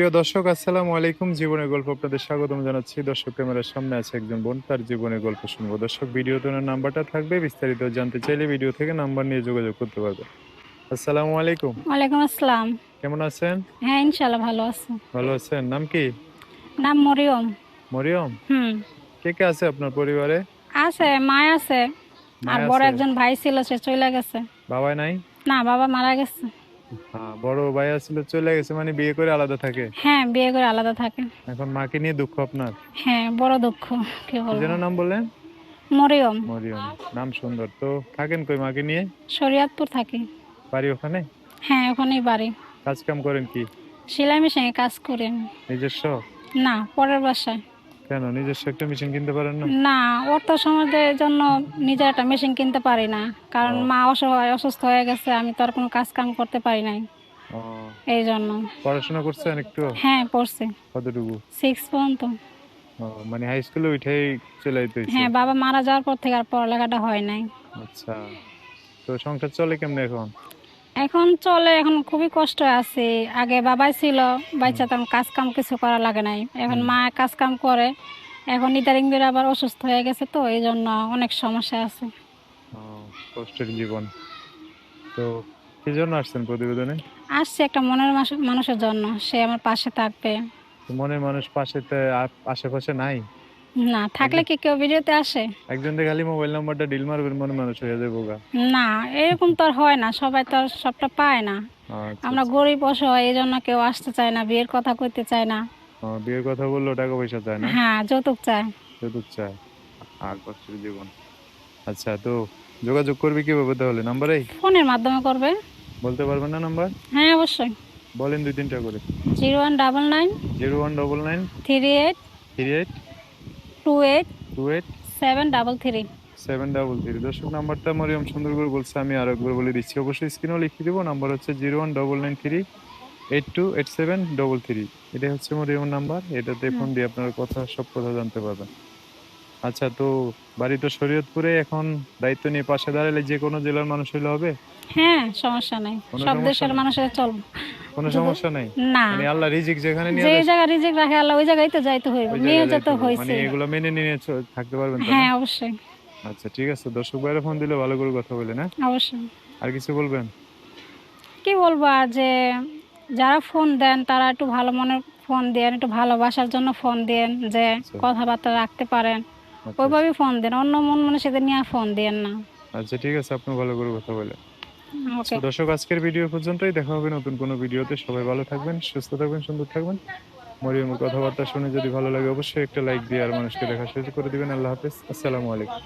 প্রিয় দর্শক আসসালামু আলাইকুম। জীবনের গল্প আপনাদের স্বাগতম জানাচ্ছি। দর্শক ক্যামেরার সামনে আছে একজন বোন তার জীবনের গল্প শুনব। দর্শক ভিডিওতে ওনার নাম্বারটা থাকবে। বিস্তারিত জানতে চাইলে ভিডিও থেকে নাম্বার নিয়ে যোগাযোগ করতে পারবে আসসালামু আলাইকুম। ওয়ালাইকুম আসসালাম। কেমন আছেন? হ্যাঁ ইনশাল্লাহ ভালো আছি। ভালো আছেন। নাম কি? নাম মরিয়ম। মরিয়ম? হুম। কে কে আছে আপনার পরিবারে? আছে মা আছে। আর বড় একজন ভাই ছিল সে চলে গেছে। বাবা নাই? না বাবা মারা গেছে। বড় ভাই ছিল চলে গেছে মানে বিয়ে করে আলাদা থাকে। হ্যাঁ বিয়ে করে আলাদা থাকে। এখন মাকে নিয়ে দুঃখ আপনার? হ্যাঁ বড় দুঃখ কি বলব। যেন নাম বললেন? মরিয়ম। মরিয়ম নাম সুন্দর। তো থাকেন কই মাকে নিয়ে? শরিয়াতপুর থাকি। বাড়ি ওখানে? হ্যাঁ ওখানেই বাড়ি। কাজ কাম করেন কি? সেলাই মেশিনে কাজ করেন নিজস্ব? না পরের বাসায়। কেন? নিজস্ব একটা মেশিন কিনতে পারেন না? না অর্থ সমাজের জন্য নিজের একটা মেশিন কিনতে পারি না। কারণ মা অসহায় অসুস্থ হয়ে গেছে আমি তো আর কোনো কাজ কাম করতে পারি নাই। এই জন্য। পড়াশোনা করছেন একটু? হ্যাঁ পড়ছি। কতটুকু? সিক্স পর্যন্ত। মানে হাই স্কুলে উঠেই চলে হ্যাঁ বাবা মারা যাওয়ার পর থেকে আর পড়ালেখাটা হয় নাই। আচ্ছা। তো সংসার চলে কেমনে এখন? এখন চলে এখন খুবই কষ্ট আছে। আগে বাবাই ছিল বাচ্চা তেমন কাজ কাম কিছু করা লাগে নাই। এখন মা কাজ কাম করে এখন ইদারিং দিন আবার অসুস্থ হয়ে গেছে তো এই জন্য অনেক সমস্যা আছে। কষ্টের জীবন। তো কি জন্য আসছেন প্রতিবেদনে? আসছে একটা মনের মানুষের জন্য সে আমার পাশে থাকবে। মনের মানুষ পাশে আশেপাশে নাই? না থাকলে কি কেউ ভিডিওতে আসে? একজন দিয়ে খালি মোবাইল নাম্বারটা ডিল মারবেন মনে মানুষ হয়ে যাবে গা। না এরকম তো আর হয় না সবাই তো আর সবটা পায় না। আচ্ছা, আমরা গরিব অসহায় এই জন্য কেউ আসতে চায় না বিয়ের কথা কইতে চায় না। বিয়ের কথা বলল টাকা পয়সা চায় না? হ্যাঁ যৌতুক চায়। যৌতুক চায়। আর কষ্টের জীবন। আচ্ছা তো যোগাযোগ করবি কীভাবে তাহলে? নাম্বার? এই ফোনের মাধ্যমে করবে। বলতে পারবেন না নাম্বার? হ্যাঁ অবশ্যই। বলেন দুই তিনটা করে। Zero one double nine zero one double nine three eight three eight two eight two eight seven double three seven double three দর্শক নাম্বারটা মরিয়ম সুন্দর করে বলছে আমি আরও একবার বলে দিচ্ছি। অবশ্যই স্ক্রিনেও লিখে দিব নাম্বার হচ্ছে zero one double nine three eight two eight seven double three এটা হচ্ছে মরিয়ম নাম্বার এটাতে ফোন দিয়ে আপনার কথা সব কথা জানতে পারবেন। আচ্ছা তো বাড়ি তো শরীয়তপুরে এখন দায়িত্ব নিয়ে পাশে দাঁড়ালে যে কোনো জেলার মানুষ হইলে হবে? হ্যাঁ সমস্যা নাই। সব দেশের মানুষের চলবে। কোনো সমস্যা নাই। না। মানে আল্লাহ রিজিক যেখানে নিয়ে যে জায়গা রিজিক রাখে আল্লাহ ওই জায়গায় তো যাইতে হইব যেতে হবে। হয়েছে মানে এগুলো মেনে নিয়ে থাকতে পারবেন তো হ্যাঁ অবশ্যই। আচ্ছা ঠিক আছে। দর্শক বাইরে ফোন দিলে ভালো করে কথা বলে না অবশ্যই। আর কিছু বলবেন? কি বলব যে যারা ফোন দেন তারা একটু ভালো মনের ফোন দেন একটু ভালোবাসার জন্য ফোন দেন যে আচ্ছা। কথাবার্তা রাখতে পারেন। আচ্ছা, ওইভাবেই ফোন দেন অন্য মন মানুষদের নিয়ে ফোন দেন না। আচ্ছা ঠিক আছে। আপনি ভালো করে কথা বলে ওকে তো দর্শক, আজকের ভিডিও পর্যন্তই। দেখা হবে নতুন কোনো ভিডিওতে সবাই ভালো থাকবেন, সুস্থ থাকবেন, সুন্দর থাকবেন। মরিয়মের কথাবার্তা শুনে যদি ভালো লাগে, অবশ্যই একটা লাইক দিয়ে আর মানুষকে দেখা শেষ করে দিবেন। আল্লাহ হাফেজ। আসসালামু আলাইকুম।